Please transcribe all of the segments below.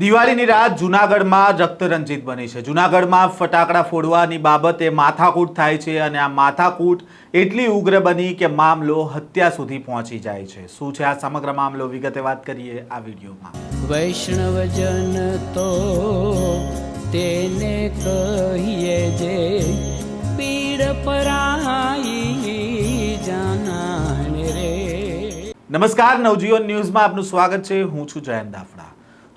દિવાળીની રાત જૂનાગઢમાં રક્તરંજિત બની છે. જૂનાગઢમાં ફટાકડા ફોડવાની બાબતે માથાકૂટ થાય છે અને આ માથાકૂટ એટલી ઉગ્ર બની કે મામલો હત્યા સુધી પહોંચી જાય છે. શું છે આ સમગ્ર મામલો? વિગતે વાત કરીએ આ વિડીયોમાં. વૈષ્ણવજન તો તેને કહીએ જે પીડ પરાઈ જાનાને રે. નમસ્કાર નવજીવન ન્યૂઝમાં આપનું સ્વાગત છે. હું છું જયંત દાફડા.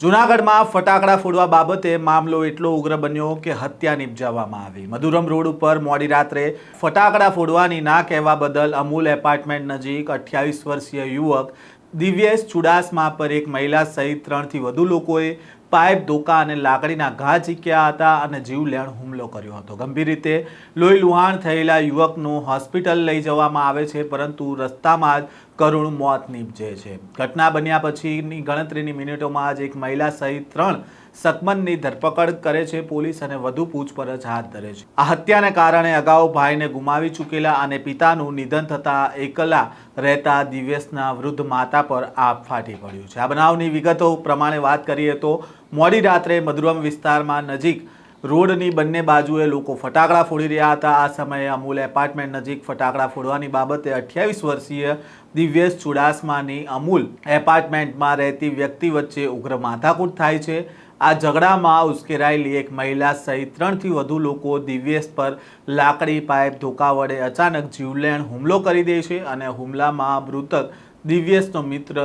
જૂનાગઢમાં ફટાકડા ફોડવા બાબતે મામલો એટલો ઉગ્ર બન્યો કે હત્યા નિપજાવવામાં આવી. મધુરમ રોડ ઉપર મોડી રાત્રે ફટાકડા ફોડવાની ના કહેવા બદલ અમૂલ એપાર્ટમેન્ટ નજીક અઠ્યાવીસ વર્ષીય યુવક દિવ્યેશ ચુડાસમા પર એક મહિલા સહિત ત્રણથી વધુ લોકોએ પાઇપ ધોકા અને લાકડીના ઘા ઝીક્યા હતા અને જીવલેણ હુમલો કર્યો હતો. ગંભીર રીતે લોહી લુહાણ થયેલા યુવકનું હોસ્પિટલ લઈ જવામાં આવે છે, પરંતુ રસ્તામાં જ કરુણ મોત નીપજે છે. ઘટના બન્યા પછીની ગણતરીની મિનિટોમાં જ એક મહિલા સહિત ત્રણ સકમનની ધરપકડ કરે છે. પોલીસ અને વધુ પૂછપરછ હાથ ધરે છે. આ હત્યાને કારણે અગાઉ ભાઈને ગુમાવી ચૂકેલા અને પિતાનું નિધન થતાં એકલા રહેતા દિવ્યેશના વૃદ્ધ માતા પર આપ ફાટી પડ્યું છે. આ બનાવની વિગતો પ્રમાણે વાત કરીએ તો મોડી રાત્રે મધુરમ વિસ્તારમાં નજીક રોડની બંને બાજુએ લોકો ફટાકડા ફોડી રહ્યા હતા. આ સમયે અમૂલ એપાર્ટમેન્ટ નજીક ફટાકડા ફોડવાની બાબતે અઠ્યાવીસ વર્ષીય દિવ્યેશ ચુડાસમાની અમૂલ એપાર્ટમેન્ટમાં રહેતી વ્યક્તિ વચ્ચે ઉગ્ર માથાકૂટ થાય છે. આ ઝઘડામાં ઉશ્કેરાયેલી એક મહિલા સહિત ત્રણથી વધુ લોકો દિવ્યેશ પર લાકડી, પાઇપ, ધોકા વડે અચાનક જીવલેણ હુમલો કરી દે છે અને હુમલામાં મૃતક દિવ્યેશનો મિત્ર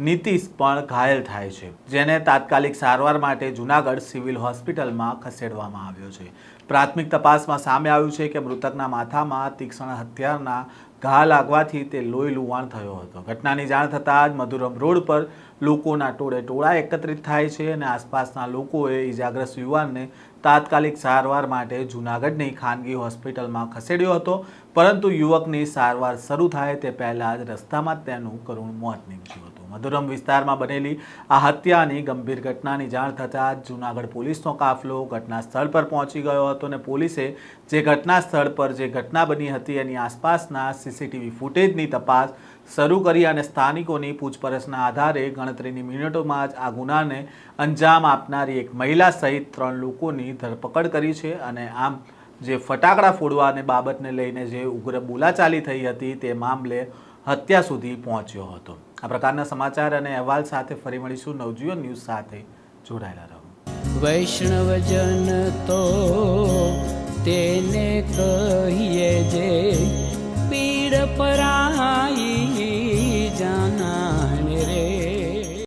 નીતિશ પણ ઘાયલ થાય છે, જેને તાત્કાલિક સારવાર માટે જૂનાગઢ સિવિલ હોસ્પિટલમાં ખસેડવામાં આવ્યો છે. પ્રાથમિક તપાસમાં સામે આવ્યું છે કે મૃતકના માથામાં તીક્ષ્ણ હથિયારના ઘા લાગવાથી તે લોહી લુવાણ થયો હતો. ઘટનાની જાણ થતાં જ મધુરમ રોડ પર લોકોના ટોળે ટોળા એકત્રિત થાય છે અને આસપાસના લોકોએ ઈજાગ્રસ્ત યુવાનને તાત્કાલિક સારવાર માટે જૂનાગઢની ખાનગી હોસ્પિટલમાં ખસેડ્યો હતો. પરંતુ યુવકની સારવાર શરૂ થાય તે પહેલાં જ રસ્તામાં તેનું કરુણ મોત નીપજ્યું હતું. મધુરમ વિસ્તારમાં બનેલી આ હત્યાની ગંભીર ઘટનાની જાણ થતાં જૂનાગઢ પોલીસનો કાફલો ઘટના સ્થળ પર પહોંચી ગયો હતો અને પોલીસે જે ઘટના સ્થળ પર જે ઘટના બની હતી એની આસપાસના સીસીટીવી ફૂટેજની તપાસ શરૂ કરી અને સ્થાનિકોની પૂછપરછના આધારે ગણતરીની મિનિટોમાં જ આ ગુનાને અંજામ આપનારી એક મહિલા સહિત ત્રણ લોકોની ધરપકડ કરી છે અને આમ જે ફટાકડા ફોડવાને બાબતને લઈને જે ઉગ્ર બોલાચાલી થઈ હતી તે મામલે હત્યા સુધી પહોંચ્યો હતો. આ પ્રકારના સમાચાર અને અહેવાલ સાથે ફરી મળીશું. નવજીવન ન્યૂઝ સાથે જોડાયેલા રહો. વૈષ્ણવજન તો તેને કહીએ જે પીડ પરાઈ